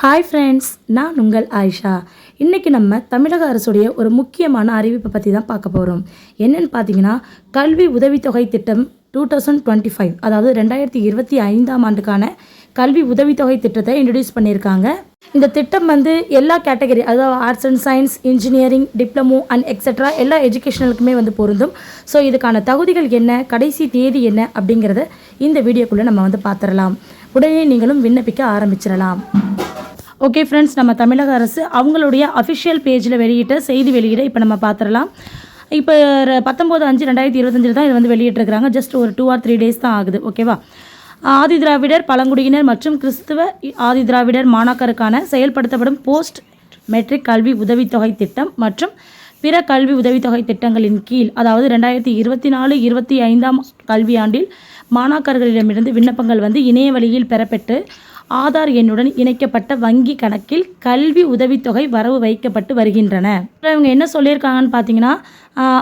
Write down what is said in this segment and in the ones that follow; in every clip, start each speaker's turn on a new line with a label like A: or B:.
A: Hi friends நான் உங்கள் ஆயிஷா. இன்றைக்கி நம்ம தமிழக அரசுடைய ஒரு முக்கியமான அறிவிப்பை பற்றி தான் பார்க்க போகிறோம் என்னென்னு பார்த்தீங்கன்னா கல்வி உதவித்தொகை திட்டம் டூ தௌசண்ட் டுவெண்ட்டி ஃபைவ் அதாவது ரெண்டாயிரத்தி இருபத்தி ஐந்தாம் ஆண்டுக்கான கல்வி உதவித்தொகை திட்டத்தை இன்ட்ரடியூஸ் பண்ணியிருக்காங்க. இந்த திட்டம் வந்து எல்லா கேட்டகரி அதாவது arts and science engineering diploma and extra எல்லா எஜுகேஷனலுக்குமே வந்து பொருந்தும். ஸோ இதுக்கான தகுதிகள் என்ன கடைசி தேதி என்ன அப்படிங்கிறத இந்த வீடியோக்குள்ளே நம்ம வந்து பார்த்துடலாம் உடனே நீங்களும் விண்ணப்பிக்க ஆரம்பிச்சிடலாம் ஓகே ஃப்ரெண்ட்ஸ் நம்ம தமிழக அரசு அவங்களுடைய அஃபிஷியல் பேஜில் வெளியிட்ட செய்தி வெளியீடை இப்போ நம்ம பார்த்துடலாம் இப்போ பத்தொம்போது அஞ்சு ரெண்டாயிரத்தி இருபத்தஞ்சில் தான் இது வந்து வெளியிட்டிருக்கிறாங்க. ஜஸ்ட் ஒரு டூ ஆர் த்ரீ டேஸ் தான் ஆகுது ஓகேவா ஆதி திராவிடர் பழங்குடியினர் மற்றும் கிறிஸ்துவ ஆதி திராவிடர் மாணாக்கருக்கான செயல்படுத்தப்படும் போஸ்ட் மெட்ரிக் கல்வி உதவித்தொகை திட்டம் மற்றும் பிற கல்வி உதவித்தொகை திட்டங்களின் கீழ் அதாவது ரெண்டாயிரத்தி இருபத்தி நாலு இருபத்தி ஐந்தாம் கல்வியாண்டில் மாணாக்கர்களிடமிருந்து விண்ணப்பங்கள் வந்து இணைய வழியில் பெறப்பெற்று ஆதார் எண்ணுடன் இணைக்கப்பட்ட வங்கி கணக்கில் கல்வி உதவித்தொகை வரவு வைக்கப்பட்டு வருகின்றன. இவங்க என்ன சொல்லியிருக்காங்கன்னு பார்த்தீங்கன்னா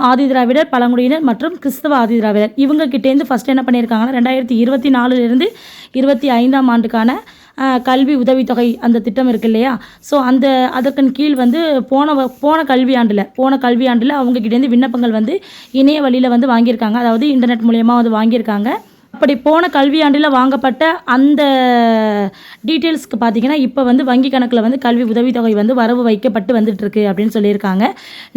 A: ஆதி திராவிடர் பழங்குடியினர் மற்றும் கிறிஸ்தவ ஆதி திராவிடர். இவங்க கிட்டேருந்து ஃபஸ்ட் என்ன பண்ணியிருக்காங்கன்னா ரெண்டாயிரத்தி இருபத்தி நாலுலேருந்து இருபத்தி ஐந்தாம் ஆண்டுக்கான கல்வி உதவித்தொகை அந்த திட்டம் இருக்கு இல்லையா? ஸோ அந்த அதற்கன் கீழ் வந்து போன வ- போன கல்வியாண்டில் போன கல்வியாண்டில் அவங்க கிட்டேருந்து விண்ணப்பங்கள் வந்து இணைய வழியில் வந்து வாங்கியிருக்காங்க. அதாவது இன்டர்நெட் மூலயமா வந்து வாங்கியிருக்காங்க. அப்படி போன கல்வியாண்டில் வாங்கப்பட்ட அந்த டீட்டெயில்ஸ்க்கு பார்த்தீங்கன்னா இப்போ வந்து வங்கி கணக்கில் வந்து கல்வி உதவித்தொகை வந்து வரவு வைக்கப்பட்டு வந்துட்டுருக்கு அப்படின்னு சொல்லியிருக்காங்க.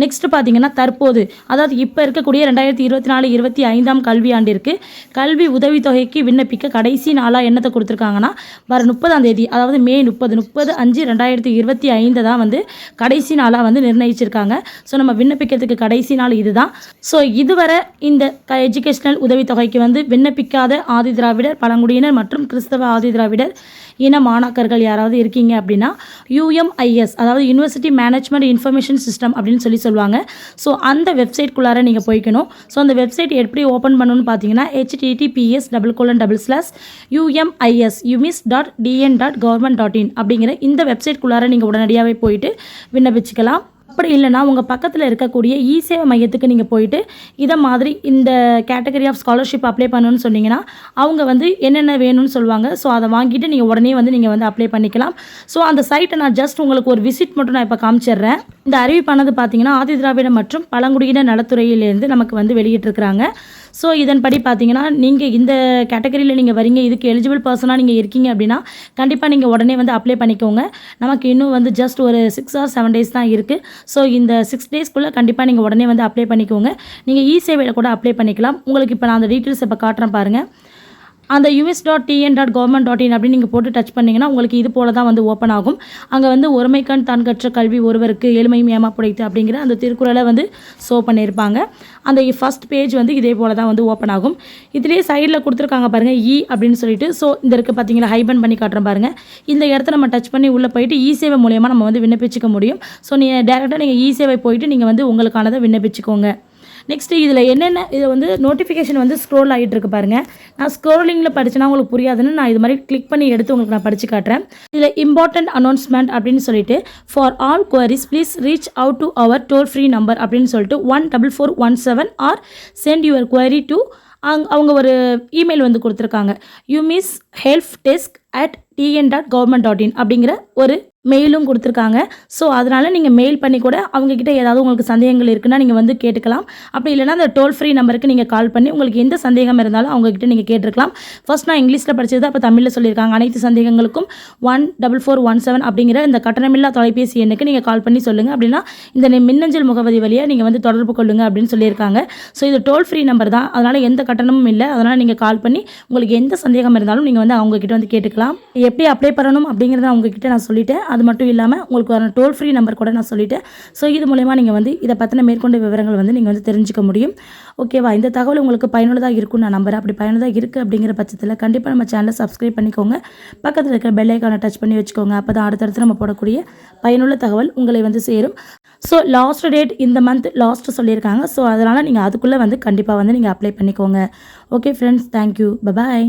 A: நெக்ஸ்ட் பார்த்தீங்கன்னா தற்போது அதாவது இப்போ இருக்கக்கூடிய ரெண்டாயிரத்தி இருபத்தி நாலு இருபத்தி ஐந்தாம் கல்வியாண்டிற்கு கல்வி உதவித்தொகைக்கு விண்ணப்பிக்க கடைசி நாளாக என்னத்தை கொடுத்துருக்காங்கன்னா வர முப்பதாம் தேதி அதாவது மே முப்பது முப்பது அஞ்சு ரெண்டாயிரத்தி இருபத்தி ஐந்து தான் வந்து கடைசி நாளாக வந்து நிர்ணயிச்சிருக்காங்க. ஸோ நம்ம விண்ணப்பிக்கிறதுக்கு கடைசி நாள் இதுதான். ஸோ இதுவரை இந்த க எஜுகேஷனல் உதவித்தொகைக்கு வந்து விண்ணப்பிக்காத ஆதி திராவிடர் பழங்குடியினர் மற்றும் கிறிஸ்தவ ஆதி திராவிடர் இன மாணாக்கர்கள் யாராவது இருக்கீங்க அப்படின்னா யூஎம்ஐஎஸ் அதாவது யூனிவர்சிட்டி மேனேஜ்மெண்ட் இன்ஃபர்மேஷன் சிஸ்டம் அப்படின்னு சொல்லி சொல்லுவாங்க. ஸோ அந்த வெப்சைட்குள்ளார நீங்கள் போய்க்கணும். ஸோ அந்த வெப்சைட் எப்படி ஓப்பன் பண்ணணும்னு பார்த்தீங்கன்னா HTTPS double colon double slash UMIS UMIS dot TN dot government dot in அப்படிங்கிற இந்த வெப்சைட்குள்ளார நீங்கள் உடனடியாகவே போயிட்டு விண்ணப்பிச்சுக்கலாம். அப்படி இல்லைன்னா உங்கள் பக்கத்தில் இருக்கக்கூடிய இ சேவை மையத்துக்கு நீங்கள் போயிட்டு இதை மாதிரி இந்த கேட்டகரி ஆஃப் ஸ்காலர்ஷிப் அப்ளை பண்ணணும்னு சொன்னீங்கன்னா அவங்க வந்து என்னென்ன வேணும்னு சொல்லுவாங்க. ஸோ அதை வாங்கிட்டு நீங்கள் உடனே வந்து நீங்கள் வந்து அப்ளை பண்ணிக்கலாம். ஸோ அந்த சைட்டை நான் ஜஸ்ட் உங்களுக்கு ஒரு விசிட் மட்டும் நான் இப்போ காமிச்சிடுறேன். இந்த அறிவிப்பானது பார்த்தீங்கன்னா ஆதி திராவிட மற்றும் பழங்குடியினர் நலத்துறையிலேருந்து நமக்கு வந்து வெளியிட்டிருக்கிறாங்க. ஸோ இதன்படி பார்த்தீங்கன்னா நீங்கள் இந்த கேட்டகரியில் நீங்கள் வரீங்க இதுக்கு எலிஜிபிள் பர்சனாக நீங்கள் இருக்கீங்க அப்படின்னா கண்டிப்பாக நீங்கள் உடனே வந்து அப்ளை பண்ணிக்கோங்க. நமக்கு இன்னும் வந்து ஜஸ்ட் ஒரு சிக்ஸ் ஆர் செவன் டேஸ் தான் இருக்குது ஸோ இந்த சிக்ஸ் டேஸ்க்குள்ளே கண்டிப்பாக நீங்கள் உடனே வந்து அப்ளை பண்ணிக்கோங்க. நீங்கள் இ சேவையில் கூட அப்ளை பண்ணிக்கலாம். உங்களுக்கு இப்போ நான் அந்த டீட்டெயில்ஸ் இப்போ காட்டுறேன் பாருங்கள் அந்த US dot TN dot government dot in அப்படின்னு நீங்கள் போட்டு டச் பண்ணிங்கன்னா உங்களுக்கு இது போல தான் வந்து ஓப்பன் ஆகும். அங்கே வந்து ஒருமைக்கண் தான் கற்ற கல்வி ஒருவருக்கு ஏழ்மையும் ஏமா புடைத்து அப்படிங்கிற அந்த திருக்குறளை வந்து ஷோ பண்ணியிருப்பாங்க. அந்த ஃபர்ஸ்ட் பேஜ் வந்து இதே போல தான் வந்து ஓப்பன் ஆகும். இதுலேயே சைடில் கொடுத்துருக்காங்க பாருங்கள் இ e அப்படின்னு சொல்லிட்டு. ஸோ இந்த இருக்க பார்த்தீங்களா ஹைபன் பண்ணி காட்டுறேன் பாருங்கள் இந்த இடத்த நம்ம டச் பண்ணி உள்ளே போயிட்டு இ சேவை மூலயமா நம்ம வந்து விண்ணப்பிச்சுக்க முடியும். ஸோ நீங்கள் டேரெக்டாக நீங்கள் இ e சேவை போயிட்டு நீங்கள் வந்து உங்களுக்கானதை விண்ணப்பிச்சுக்கோங்க. நெக்ஸ்ட்டு இதில் என்னென்ன இதை வந்து நோட்டிஃபிகேஷன் வந்து ஸ்க்ரோல் ஆகிட்டு இருக்கு நான் ஸ்க்ரோலிங்கில் படிச்சேன்னா உங்களுக்கு புரியாதுன்னு நான் இது மாதிரி கிளிக் பண்ணி எடுத்து உங்களுக்கு நான் படித்து காட்டுறேன். இதில் இம்பார்ட்டன்ட் அனௌன்ஸ்மெண்ட் அப்படின்னு சொல்லிட்டு for all queries please reach out to our toll free number அப்படின்னு சொல்லிட்டு one double four one seven or send your query to அங் அவங்க ஒரு இமெயில் வந்து கொடுத்துருக்காங்க. UMIS help desk at TN dot government dot in அப்படிங்கிற ஒரு மெயிலும் கொடுத்துருக்காங்க. ஸோ அதனால் நீங்கள் மெயில் பண்ணி கூட அவங்கக்கிட்ட ஏதாவது உங்களுக்கு சந்தேகங்கள் இருக்குன்னா நீங்கள் வந்து கேட்டுக்கலாம். அப்படி இல்லைன்னா அந்த டோல் ஃப்ரீ நம்பருக்கு நீங்கள் கால் பண்ணி உங்களுக்கு எந்த சந்தேகம் இருந்தாலும் அவங்கக்கிட்ட நீங்கள் கேட்டிருக்கலாம். ஃபர்ஸ்ட் நான் இங்கிலீஷில் படித்தது அப்போ தமிழில் சொல்லியிருக்காங்க. அனைத்து சந்தேகங்களுக்கும் one double four one seven அப்படிங்கிற இந்த கட்டணமில்லா தொலைபேசி எண்ணுக்கு நீங்கள் கால் பண்ணி சொல்லுங்கள் அப்படின்னா இந்த மின்னஞ்சல் முகவரி வழியாக நீங்கள் வந்து தொடர்பு கொள்ளுங்கள் அப்படின்னு சொல்லியிருக்காங்க. ஸோ இது டோல் ஃப்ரீ நம்பர் தான். அதனால் எந்த கட்டணமும் இல்லை. அதனால் நீங்கள் கால் பண்ணி உங்களுக்கு எந்த சந்தேகம் இருந்தாலும் நீங்கள் வந்து அவங்கக்கிட்ட வந்து கேட்டுக்கலாம். எப்படி அப்ளை பண்ணணும் அப்படிங்கிறத அவங்கக்கிட்ட நான் சொல்லிட்டேன். அது மட்டும் இல்லாமல் உங்களுக்கு வர டோல் ஃப்ரீ நம்பர் கூட நான் சொல்லிட்டேன் ஸோ இது மூலயமா நீங்கள் வந்து இதை பற்றின மேற்கொண்ட விவரங்கள் வந்து நீங்கள் வந்து தெரிஞ்சுக்க முடியும். ஓகேவா இந்த தகவல் உங்களுக்கு பயனுள்ளதாக இருக்கும்னு நான் நம்புகிறேன் அப்படி பயனுள்ளதாக இருக்குது அப்படிங்கிற பட்சத்தில் கண்டிப்பாக நம்ம சேனலை சப்ஸ்கிரைப் பண்ணிக்கோங்க. பக்கத்தில் இருக்கிற பெல்லைக்கான டச் பண்ணி வச்சுக்கோங்க. அப்போ தான் அடுத்தடுத்து நம்ம போடக்கூடிய பயனுள்ள தகவல் உங்களை வந்து சேரும். ஸோ லாஸ்ட் டேட் இந்த மந்த் லாஸ்ட் சொல்லியிருக்காங்க. ஸோ அதனால் நீங்கள் அதுக்குள்ளே வந்து கண்டிப்பாக வந்து நீங்கள் அப்ளை பண்ணிக்கோங்க. Okay friends thank you bye bye